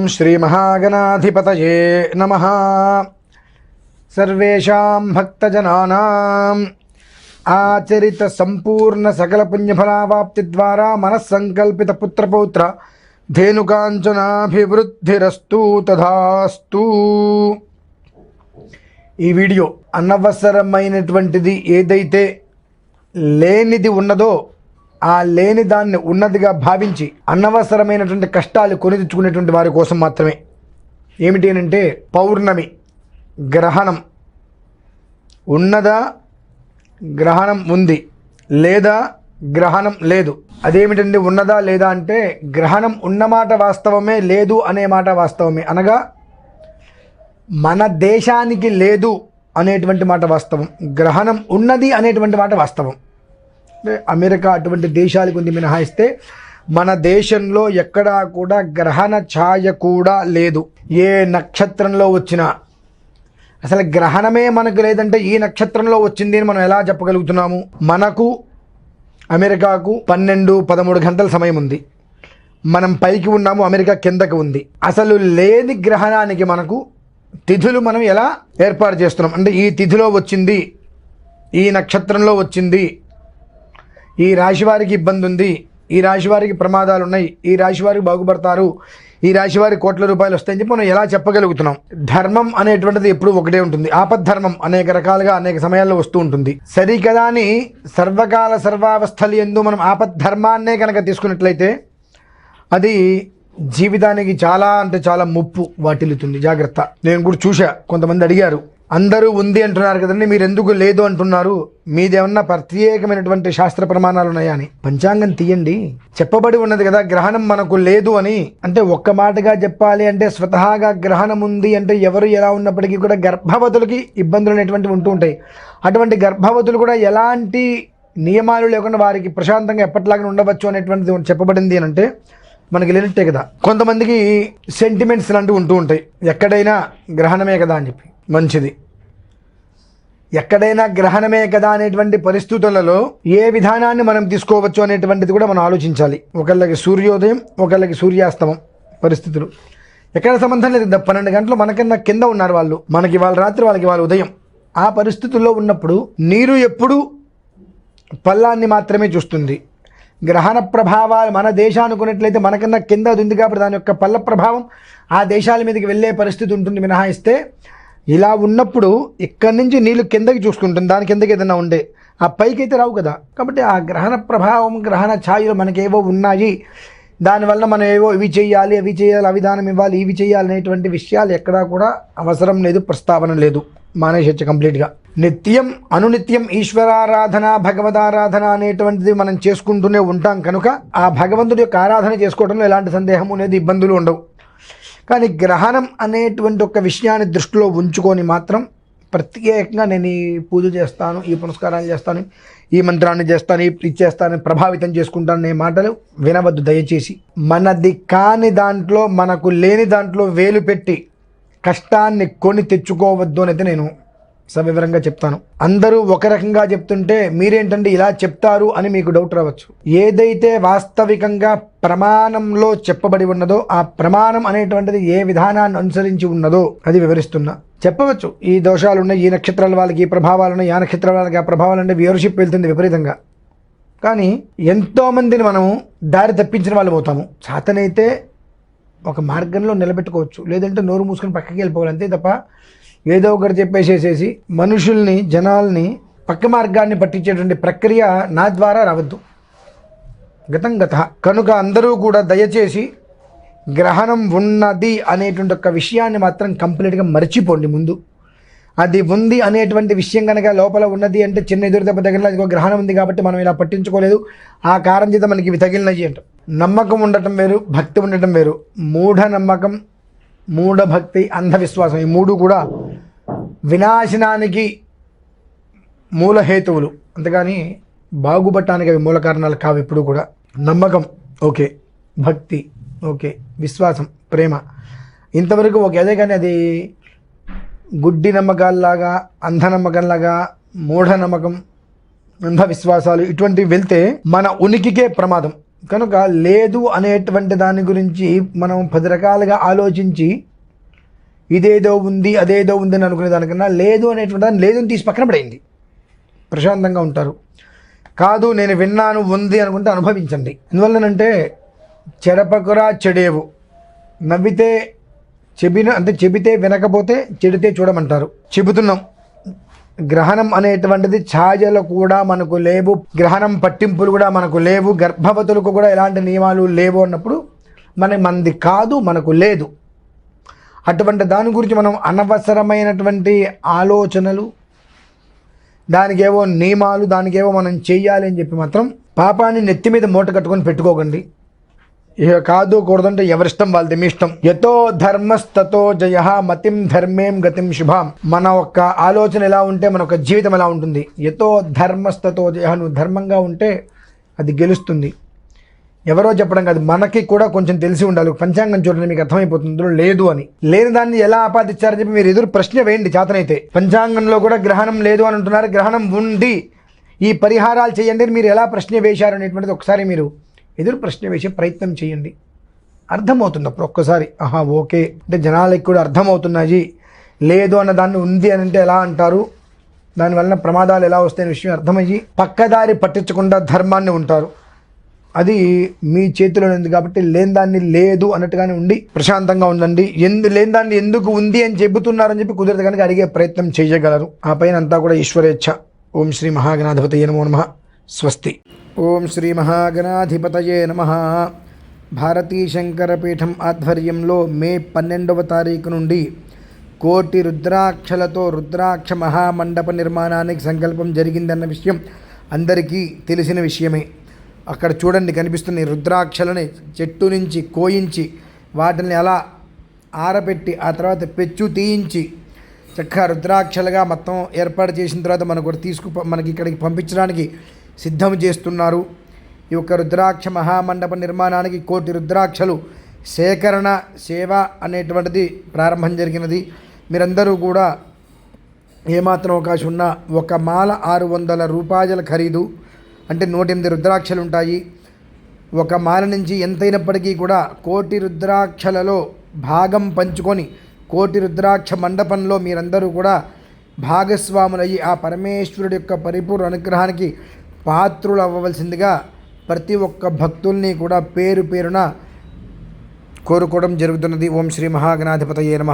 ఓం శ్రీ మహాగణాధిపతయే నమ. సర్వేషాం భక్తజనానాం. ఆచరిత సంపూర్ణ సకల పుణ్యఫలావాప్తి ద్వారా మనస్సంకల్పిత పుత్రపౌత్ర ధేనుకాంచనాభివృద్ధిరస్తు తథాస్తు. ఈ వీడియో అనవసరమైనటువంటిది ఏదైతే లేనిది ఉన్నదో ఆ లేని దాన్ని ఉన్నదిగా భావించి అనవసరమైనటువంటి కష్టాలు కొని తెచ్చుకునేటువంటి వారి కోసం మాత్రమే. ఏమిటి అంటే పౌర్ణమి గ్రహణం. ఉన్నదా గ్రహణం ఉంది లేదా గ్రహణం లేదు. అదేమిటండి ఉన్నదా లేదా అంటే గ్రహణం ఉన్నమాట వాస్తవమే లేదు అనే మాట వాస్తవమే. అనగా మన దేశానికి లేదు అనేటువంటి మాట వాస్తవం గ్రహణం ఉన్నది అనేటువంటి మాట వాస్తవం. అమెరికా అటువంటి దేశాలకు ఉంది మినహాయిస్తే మన దేశంలో ఎక్కడా కూడా గ్రహణ ఛాయ కూడా లేదు. ఏ నక్షత్రంలో వచ్చినా. అసలు గ్రహణమే మనకు లేదంటే ఈ నక్షత్రంలో వచ్చింది అని మనం ఎలా చెప్పగలుగుతున్నాము? మనకు అమెరికాకు పన్నెండు పదమూడు గంటల సమయం ఉంది. మనం పైకి ఉన్నాము అమెరికా కిందకి ఉంది. అసలు లేని గ్రహణానికి మనకు తిథులు మనం ఎలా ఏర్పాటు చేస్తున్నాం? అంటే ఈ తిథిలో వచ్చింది ఈ నక్షత్రంలో వచ్చింది ఈ రాశి వారికి ఇబ్బంది ఉంది. ఈ రాశి వారికి ప్రమాదాలు ఉన్నాయి. ఈ రాశి వారికి బాగుపడతారు. ఈ రాశి వారికి కోట్ల రూపాయలు వస్తాయని చెప్పి మనం ఎలా చెప్పగలుగుతున్నాం? ధర్మం అనేటువంటిది ఎప్పుడు ఒకటే ఉంటుంది. ఆపద్ధర్మం అనేక రకాలుగా అనేక సమయాల్లో వస్తూ ఉంటుంది. సరి కదా అని సర్వకాల సర్వావస్థలు ఎందు మనం ఆపద్ధర్మాన్నే కనుక తీసుకున్నట్లయితే అది జీవితానికి చాలా అంటే చాలా ముప్పు వాటిల్లుతుంది. జాగ్రత్త. నేను కూడా చూశా. కొంతమంది అడిగారు. అందరూ ఉంది అంటున్నారు కదండి మీరు ఎందుకు లేదు అంటున్నారు? మీదేమన్నా ప్రత్యేకమైనటువంటి శాస్త్ర ప్రమాణాలు ఉన్నాయా అని? పంచాంగం తీయండి. చెప్పబడి ఉన్నది కదా గ్రహణం మనకు లేదు అని. అంటే ఒక్క మాటగా చెప్పాలి అంటే స్వతహాగా గ్రహణం ఉంది అంటే ఎవరు ఎలా ఉన్నప్పటికీ కూడా గర్భవతులకి ఇబ్బందులు అనేటువంటివి ఉంటూ ఉంటాయి. అటువంటి గర్భవతులు కూడా ఎలాంటి నియమాలు లేకుండా వారికి ప్రశాంతంగా ఎప్పటిలాగా ఉండవచ్చు అనేటువంటిది చెప్పబడింది అని అంటే మనకి లేనట్టే కదా. కొంతమందికి సెంటిమెంట్స్ లాంటివి ఉంటూ ఉంటాయి. ఎక్కడైనా గ్రహణమే కదా అని చెప్పి. మంచిది. ఎక్కడైనా గ్రహణమే కదా అనేటువంటి పరిస్థితులలో ఏ విధానాన్ని మనం తీసుకోవచ్చు అనేటువంటిది కూడా మనం ఆలోచించాలి. ఒకళ్ళకి సూర్యోదయం ఒకళ్ళకి సూర్యాస్తమం పరిస్థితులు. ఎక్కడ సంబంధం లేదు. పన్నెండు గంటలు మనకన్నా కింద ఉన్నారు వాళ్ళు. మనకి వాళ్ళ రాత్రి వాళ్ళకి వాళ్ళ ఉదయం. ఆ పరిస్థితుల్లో ఉన్నప్పుడు నీరు ఎప్పుడు పల్లాన్ని మాత్రమే చూస్తుంది. గ్రహణ ప్రభావాలు మన దేశానుకున్నట్లయితే మనకన్నా కింద అది ఉంది కాబట్టి దాని యొక్క పల్ల ప్రభావం ఆ దేశాల మీదకి వెళ్ళే పరిస్థితి ఉంటుంది మినహాయిస్తే ఇలా ఉన్నప్పుడు ఇక్కడి నుంచి నీళ్ళు కిందకి చూసుకుంటుంది. దాని కిందకి ఏదైనా ఉండే. ఆ పైకి అయితే రావు కదా. కాబట్టి ఆ గ్రహణ ప్రభావం గ్రహణ ఛాయలు మనకేవో ఉన్నాయి. దానివల్ల మనం ఏవో ఇవి చేయాలి అవి చేయాలి అవిధానం ఇవ్వాలి ఇవి చేయాలి అనేటువంటి విషయాలు ఎక్కడా కూడా అవసరం లేదు ప్రస్తావన లేదు. మానేసొచ్చు కంప్లీట్గా. నిత్యం అనునిత్యం ఈశ్వరారాధన భగవదారాధన అనేటువంటిది మనం చేసుకుంటూనే ఉంటాం కనుక ఆ భగవంతుడి యొక్క ఆరాధన చేసుకోవడంలో ఎలాంటి సందేహం అనేది ఇబ్బందులు ఉండవు. కానీ గ్రహణం అనేటువంటి ఒక విషయాన్ని దృష్టిలో ఉంచుకొని మాత్రం ప్రత్యేకంగా నేను ఈ పూజ చేస్తాను ఈ పునస్కారాలు చేస్తాను ఈ మంత్రాన్ని చేస్తాను ఈ ఇది చేస్తాను ప్రభావితం చేసుకుంటాను అనే మాటలు వినవద్దు దయచేసి. మనది కాని దాంట్లో మనకు లేని దాంట్లో వేలు పెట్టి కష్టాన్ని కొని తెచ్చుకోవద్దు అనేది నేను సవివరంగా చెప్తాను. అందరూ ఒక రకంగా చెప్తుంటే మీరేంటంటే ఇలా చెప్తారు అని మీకు డౌట్ రావచ్చు. ఏదైతే వాస్తవికంగా ప్రమాణంలో చెప్పబడి ఉన్నదో ఆ ప్రమాణం అనేటువంటిది ఏ విధానాన్ని అనుసరించి ఉన్నదో అది వివరిస్తున్నా. చెప్పవచ్చు. ఈ దోషాలు ఉన్నాయి ఈ నక్షత్రాల వాళ్ళకి ఈ ప్రభావాలు ఉన్నాయి ఆ నక్షత్రాల వాళ్ళకి ఆ ప్రభావాలు అంటే వ్యూవర్షిప్ వెళ్తుంది విపరీతంగా. కానీ ఎంతోమందిని మనం దారి తప్పించిన వాళ్ళు పోతాము. చేతనైతే ఒక మార్గంలో నిలబెట్టుకోవచ్చు. లేదంటే నోరు మూసుకొని పక్కకి వెళ్ళిపోవాలి. అంతే తప్ప ఏదో ఒకటి చెప్పేసేసేసి మనుషుల్ని జనాల్ని పక్క మార్గాన్ని పట్టించేటువంటి ప్రక్రియ నా ద్వారా రావద్దు. గతం గత. కనుక అందరూ కూడా దయచేసి గ్రహణం ఉన్నది అనేటువంటి ఒక విషయాన్ని మాత్రం కంప్లీట్గా మర్చిపోండి ముందు. అది ఉంది అనేటువంటి విషయం కనుక లోపల ఉన్నది అంటే చిన్న ఎదురు దెబ్బ తగిలిన గ్రహణం ఉంది కాబట్టి మనం ఇలా పట్టించుకోలేదు. ఆ కారణం చేత మనకి ఇవి తగిలినవి అంట. నమ్మకం ఉండటం వేరు భక్తి ఉండటం వేరు. మూఢ నమ్మకం మూఢ భక్తి అంధవిశ్వాసం ఈ మూడు కూడా వినాశనానికి మూలహేతువులు అంతేగాని బాగుపడటానికి అవి మూల కారణాలు కావు ఇప్పుడు కూడా. నమ్మకం ఓకే. భక్తి ఓకే. విశ్వాసం ప్రేమ. ఇంతవరకు ఓకే. అదే కానీ అది గుడ్డి నమ్మకాల్లాగా అంధ నమ్మకంలాగా మూఢ నమ్మకం అంధ విశ్వాసాలు ఇటువంటివి వెళ్తే మన ఉనికికే ప్రమాదం. కనుక లేదు అనేటువంటి దాని గురించి మనం పది రకాలుగా ఆలోచించి ఇదేదో ఉంది అదేదో ఉంది అని అనుకునే దానికన్నా లేదు అనేటువంటి దాన్ని లేదని తీసి పక్కన పడేయండి. ప్రశాంతంగా ఉంటారు. కాదు నేను విన్నాను ఉంది అనుకుంటే అనుభవించండి. ఎందువల్లనంటే చెడపకురా చెడేవు. నవ్వితే చెబిన అంటే చెబితే వినకపోతే చెడితే చూడమంటారు. చెబుతున్నాం. గ్రహణం అనేటువంటిది ఛాయలు కూడా మనకు లేవు. గ్రహణం పట్టింపులు కూడా మనకు లేవు. గర్భవతులకు కూడా ఎలాంటి నియమాలు లేవు అన్నప్పుడు మన మంది కాదు మనకు లేదు. అటువంటి దాని గురించి మనం అనవసరమైనటువంటి ఆలోచనలు దానికేవో నియమాలు దానికేవో మనం చేయాలి అని చెప్పి మాత్రం పాపాన్ని నెత్తి మీద మూట కట్టుకొని పెట్టుకోకండి. ఇక కాదు కూడదంటే ఎవరిష్టం వాళ్ళది మీ ఇష్టం. యతో ధర్మస్తతో జయ మతిం ధర్మేం గతిం శుభాం. మన ఒక్క ఆలోచన ఎలా ఉంటే మన ఒక జీవితం ఎలా ఉంటుంది? యతో ధర్మస్తతో జయ నువ్వు ధర్మంగా ఉంటే అది గెలుస్తుంది. ఎవరో చెప్పడం కాదు మనకి కూడా కొంచెం తెలిసి ఉండాలి. పంచాంగం చూడండి మీకు అర్థమైపోతుంది. లేదు అని. లేని దాన్ని ఎలా ఆపాదించారని చెప్పి మీరు ఎదురు ప్రశ్న వేయండి చేతనైతే. పంచాంగంలో కూడా గ్రహణం లేదు అని అంటున్నారు గ్రహణం ఉండి ఈ పరిహారాలు చేయండి మీరు ఎలా ప్రశ్న వేశారు అనేటువంటిది ఒకసారి మీరు ఎదురు ప్రశ్న వేసే ప్రయత్నం చేయండి. అర్థమవుతుంది అప్పుడు ఒక్కసారి. ఆహా ఓకే. అంటే జనాలకి కూడా అర్థమవుతున్నాయి. లేదు అన్న దాన్ని ఉంది అని అంటే ఎలా అంటారు? దానివల్ల ప్రమాదాలు ఎలా వస్తాయనే విషయం అర్థమయ్యి పక్కదారి పట్టించకుండా ధర్మాన్ని ఉంటారు. అది మీ చేతిలో ఉంది కాబట్టి లేని దాన్ని లేదు అన్నట్టుగానే ఉండి ప్రశాంతంగా ఉండండి. ఎందు లేని దాన్ని ఎందుకు ఉంది అని చెబుతున్నారని చెప్పి కుదరదు కనుక అడిగే ప్రయత్నం చేయగలరు. ఆ పైన అంతా కూడా ఈశ్వరేచ్ఛ. ఓం శ్రీ మహాగణాధిపతయ నమో నమ. స్వస్తి. ఓం శ్రీ మహాగణాధిపతయే నమ. భారతీ శంకరపీఠం ఆధ్వర్యంలో మే పన్నెండవ తారీఖు నుండి కోటి రుద్రాక్షలతో రుద్రాక్ష మహామండప నిర్మాణానికి సంకల్పం జరిగిందన్న విషయం అందరికీ తెలిసిన విషయమే. అక్కడ చూడండి కనిపిస్తున్న రుద్రాక్షలని చెట్టు నుంచి కోయించి వాటిని అలా ఆరబెట్టి ఆ తర్వాత పెచ్చు తీయించి చక్కగా రుద్రాక్షలుగా మొత్తం ఏర్పాటు చేసిన తర్వాత మనకు తీసుకు మనకి ఇక్కడికి పంపించడానికి సిద్ధం చేస్తున్నారు. ఈ యొక్క రుద్రాక్ష మహామండప నిర్మాణానికి కోటి రుద్రాక్షలు సేకరణ సేవ అనేటువంటిది ప్రారంభం జరిగినది. మీరందరూ కూడా ఏమాత్రం అవకాశం ఉన్నా ఒక మాల ఆరు వందల రూపాయల ఖరీదు. అంటే నూట ఎనిమిది రుద్రాక్షలు ఉంటాయి. ఒక మాల నుంచి ఎంతైనప్పటికీ కూడా కోటి రుద్రాక్షలలో భాగం పంచుకొని కోటి రుద్రాక్ష మండపంలో మీరందరూ కూడా భాగస్వాములయ్యి ఆ పరమేశ్వరుడి యొక్క పరిపూర్ణ అనుగ్రహానికి పాత్రులు అవ్వవలసిందిగా ప్రతి ఒక్క భక్తుల్ని కూడా పేరు పేరున కోరుకోవడం జరుగుతున్నది. ఓం శ్రీ మహాగణాధిపతయే నమ.